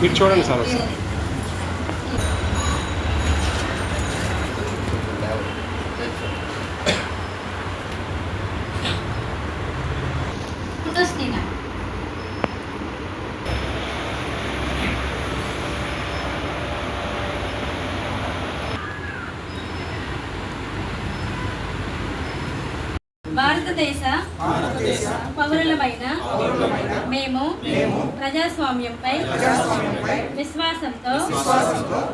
మీరు చూడండి సార్ ఒకసారి ఫొటోస్ తీనా భారతదేశ పౌరులమైన మేము ప్రజాస్వామ్యంపై విశ్వాసంతో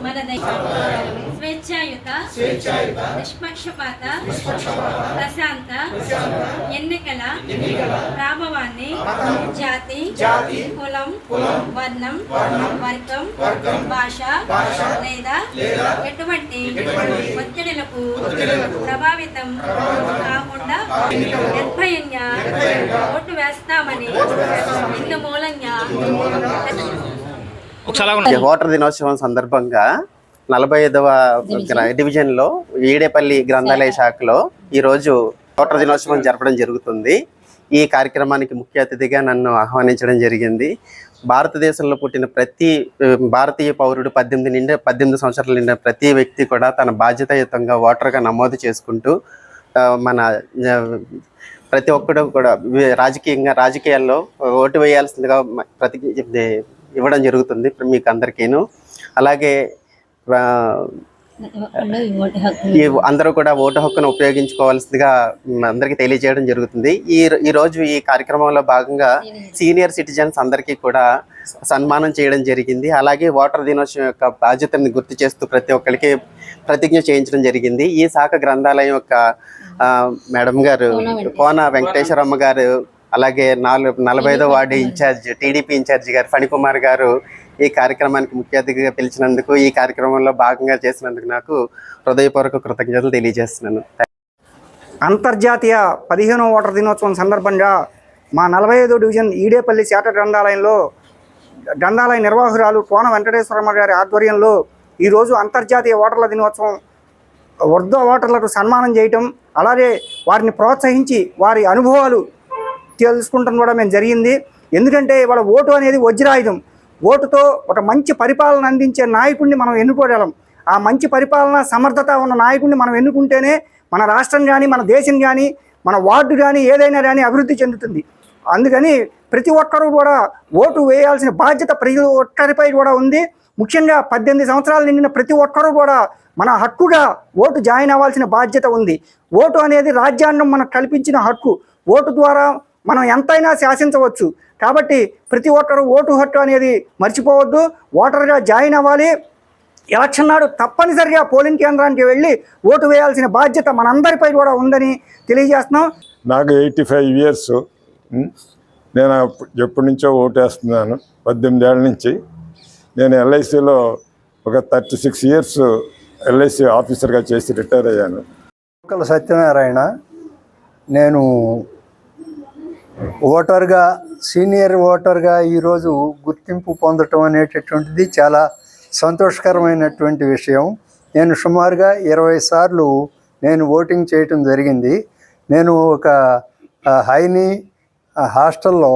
మన దేశ స్వేచ్ఛాయుత నిష్పక్షపాత ప్రశాంత ఎన్నికల ప్రాభవాన్ని జాతి కులం వర్ణం వర్గం భాష లేదా ఎటువంటి ఒత్తిడులకు ప్రభావితం కాకుండా నిర్భయంగా ఓటు వేస్తామని. ఇందు మూలంగా. ఈ ఓటర్ దినోత్సవం సందర్భంగా నలభై ఐదవ డివిజన్లో ఈడేపల్లి గ్రంథాలయ శాఖలో ఈ రోజు ఓటర్ దినోత్సవం జరపడం జరుగుతుంది. ఈ కార్యక్రమానికి ముఖ్య అతిథిగా నన్ను ఆహ్వానించడం జరిగింది. భారతదేశంలో పుట్టిన ప్రతి భారతీయ పౌరుడు పద్దెనిమిది నిండి పద్దెనిమిది సంవత్సరాలు నిండిన ప్రతి వ్యక్తి కూడా తన బాధ్యతాయుతంగా ఓటర్గా నమోదు చేసుకుంటూ మన ప్రతి ఒక్కడు కూడా రాజకీయంగా రాజకీయాల్లో ఓటు వేయాల్సిందిగా ప్రతి ఇవ్వడం జరుగుతుంది మీకు అందరికీను. అలాగే ఈ అందరూ కూడా ఓటు హక్కును ఉపయోగించుకోవాల్సిందిగా అందరికీ తెలియజేయడం జరుగుతుంది. ఈ ఈ రోజు ఈ కార్యక్రమంలో భాగంగా సీనియర్ సిటిజన్స్ అందరికీ కూడా సన్మానం చేయడం జరిగింది. అలాగే ఓటర్ దినోత్సవం యొక్క బాధ్యతను గుర్తు చేస్తూ ప్రతి ఒక్కరికి ప్రతిజ్ఞ చేయించడం జరిగింది. ఈ శాఖ గ్రంథాలయం యొక్క మేడం గారు కోన వెంకటేశ్వరమ్మ గారు అలాగే నాలుగు నలభై ఐదో వార్డు ఇన్ఛార్జ్ టీడీపీ ఇన్ఛార్జ్ గారు ఫణికుమార్ గారు ఈ కార్యక్రమానికి ముఖ్య అతిథిగా పిలిచినందుకు ఈ కార్యక్రమంలో భాగంగా చేసినందుకు నాకు హృదయపూర్వక కృతజ్ఞతలు తెలియజేస్తున్నాను. అంతర్జాతీయ పదిహేనవ ఓటర్ దినోత్సవం సందర్భంగా మా నలభై ఐదో డివిజన్ ఈడేపల్లి శాట గ్రంథాలయంలో గ్రంథాలయ నిర్వాహకురాలు కోన వెంకటేశ్వరమ్మ గారి ఆధ్వర్యంలో ఈరోజు అంతర్జాతీయ ఓటర్ల దినోత్సవం వృద్ధ ఓటర్లకు సన్మానం చేయటం అలాగే వారిని ప్రోత్సహించి వారి అనుభవాలు తెలుసుకుంటాం కూడా మేము జరిగింది. ఎందుకంటే ఇవాళ ఓటు అనేది వజ్రాయుధం. ఓటుతో ఒక మంచి పరిపాలన అందించే నాయకుడిని మనం ఎన్నుకోగలం. ఆ మంచి పరిపాలన సమర్థత ఉన్న నాయకుడిని మనం ఎన్నుకుంటేనే మన రాష్ట్రం కానీ మన దేశం కానీ మన వార్డు కానీ ఏదైనా కానీ అభివృద్ధి చెందుతుంది. అందుకని ప్రతి ఒక్కరూ కూడా ఓటు వేయాల్సిన బాధ్యత ప్రతి ఒక్కరిపై కూడా ఉంది. ముఖ్యంగా పద్దెనిమిది సంవత్సరాలు నిండిన ప్రతి ఒక్కరూ కూడా మన హక్కుగా ఓటు జాయిన్ అవ్వాల్సిన బాధ్యత ఉంది. ఓటు అనేది రాజ్యాంగం మనకు కల్పించిన హక్కు. ఓటు ద్వారా మనం ఎంతైనా శాసించవచ్చు. కాబట్టి ప్రతి ఒక్కరూ ఓటు హక్కు అనేది మర్చిపోవద్దు. ఓటర్గా జాయిన్ అవ్వాలి. ఎలక్షన్ నాడు తప్పనిసరిగా పోలింగ్ కేంద్రానికి వెళ్ళి ఓటు వేయాల్సిన బాధ్యత మనందరిపై కూడా ఉందని తెలియజేస్తున్నాం. నాకు ఎయిటీ ఫైవ్ ఇయర్స్. నేను ఎప్పటి నుంచో ఓటేస్తున్నాను. పద్దెనిమిది ఏళ్ళ నుంచి. నేను ఎల్ఐసిలో ఒక థర్టీ సిక్స్ ఇయర్స్ ఎల్ఐసి ఆఫీసర్గా చేసి రిటైర్ అయ్యాను. కుక్కల సత్యనారాయణ నేను ఓటర్గా సీనియర్ ఓటర్గా ఈరోజు గుర్తింపు పొందటం అనేటటువంటిది చాలా సంతోషకరమైనటువంటి విషయం. నేను సుమారుగా ఇరవై సార్లు నేను ఓటింగ్ చేయటం జరిగింది. నేను ఒక హైని హాస్టల్లో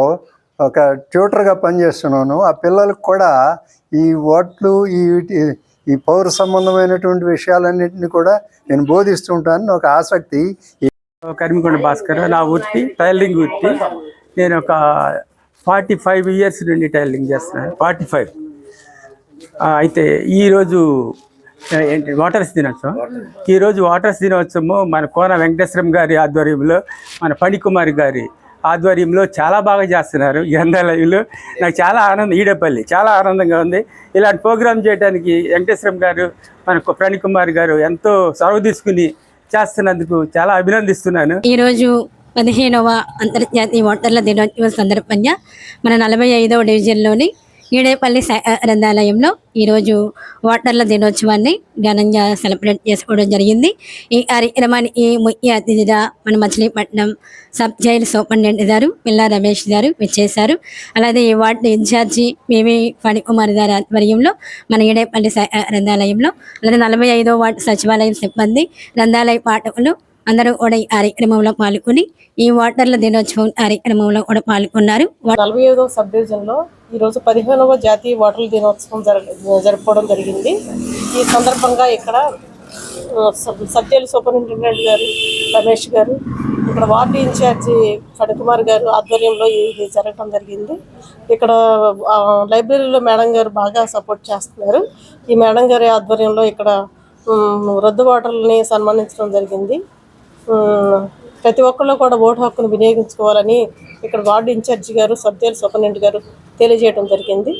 ఒక ట్యూటర్గా పనిచేస్తున్నాను. ఆ పిల్లలకు కూడా ఈ ఓట్లు ఈ వీటి- ఈ పౌర సంబంధమైనటువంటి విషయాలన్నింటినీ కూడా నేను బోధిస్తుంటాను. ఒక ఆసక్తి. కరిమికొండ భాస్కర్ నా వృత్తి టైలరింగ్ వృత్తి. నేను ఒక ఫార్టీ ఫైవ్ ఇయర్స్ నుండి టైలరింగ్ చేస్తున్నాను. Forty five. అయితే ఈరోజు ఏంటి వాటర్స్ దినోత్సవం. ఈరోజు వాటర్స్ దినోత్సవము మన కోన వెంకటేశ్వరం గారి ఆధ్వర్యంలో మన ఫణికుమారి గారి ఆధ్వర్యంలో చాలా బాగా చేస్తున్నారు గ్రంథాలయంలో నాకు చాలా ఆనందం ఈడపల్లి చాలా ఆనందంగా ఉంది. ఇలాంటి ప్రోగ్రామ్ చేయడానికి వెంకటేశ్వరం గారు మన ప్రణికుమార్ గారు ఎంతో చొరవ తీసుకుని చేస్తున్నందుకు చాలా అభినందిస్తున్నాను. ఈరోజు పదిహేనవ అంతర్జాతీయ ఓటర్ల దినోత్సవం సందర్భంగా మన నలభై ఐదవ డివిజన్లోని ఈడేపల్లి గ్రంథాలయంలో ఈరోజు ఓటర్ల దినోత్సవాన్ని ఘనంగా సెలబ్రేట్ చేసుకోవడం జరిగింది. ఈ కార్యక్రమానికి ముఖ్య అతిథిగా మన మచిలీపట్నం సబ్ జైల్ సూపరింటెండెంట్ గారు పిల్లా రమేష్ గారు విచ్చేశారు. అలాగే ఈ వార్డు ఇన్ఛార్జి మేమి ఫణికుమార్ గారి ఆధ్వర్యంలో మన ఈడేపల్లి గ్రంథాలయంలో అలాగే నలభై ఐదో వార్డు సచివాలయం సిబ్బంది గ్రంథాలయ పాఠకులు అందరూ కూడా ఈ కార్యక్రమంలో పాల్గొని ఈ ఓటర్ల దినోత్సవం కార్యక్రమంలో కూడా పాల్గొన్నారు. నలభై ఐదో సబ్ డివిజన్లో ఈరోజు పదిహేనవ జాతీయ ఓటర్ల దినోత్సవం జరగ జరుపుకోవడం జరిగింది. ఈ సందర్భంగా ఇక్కడ సత్యాలు సబ్ సూపరింటెండెంట్ గారు రమేష్ గారు ఇక్కడ వార్డు ఇన్ఛార్జి ఫణికుమార్ గారు ఆధ్వర్యంలో ఇది జరగడం జరిగింది. ఇక్కడ లైబ్రరీలో మేడం గారు బాగా సపోర్ట్ చేస్తున్నారు. ఈ మేడం గారి ఆధ్వర్యంలో ఇక్కడ రద్దు ఓటర్లని సన్మానించడం జరిగింది. ప్రతి ఒక్కళ్ళు కూడా ఓటు హక్కును వినియోగించుకోవాలని ఇక్కడ వార్డు ఇన్ఛార్జి గారు సబ్ జైలు సూపరింటెండెంట్ గారు తెలియజేయడం జరిగింది.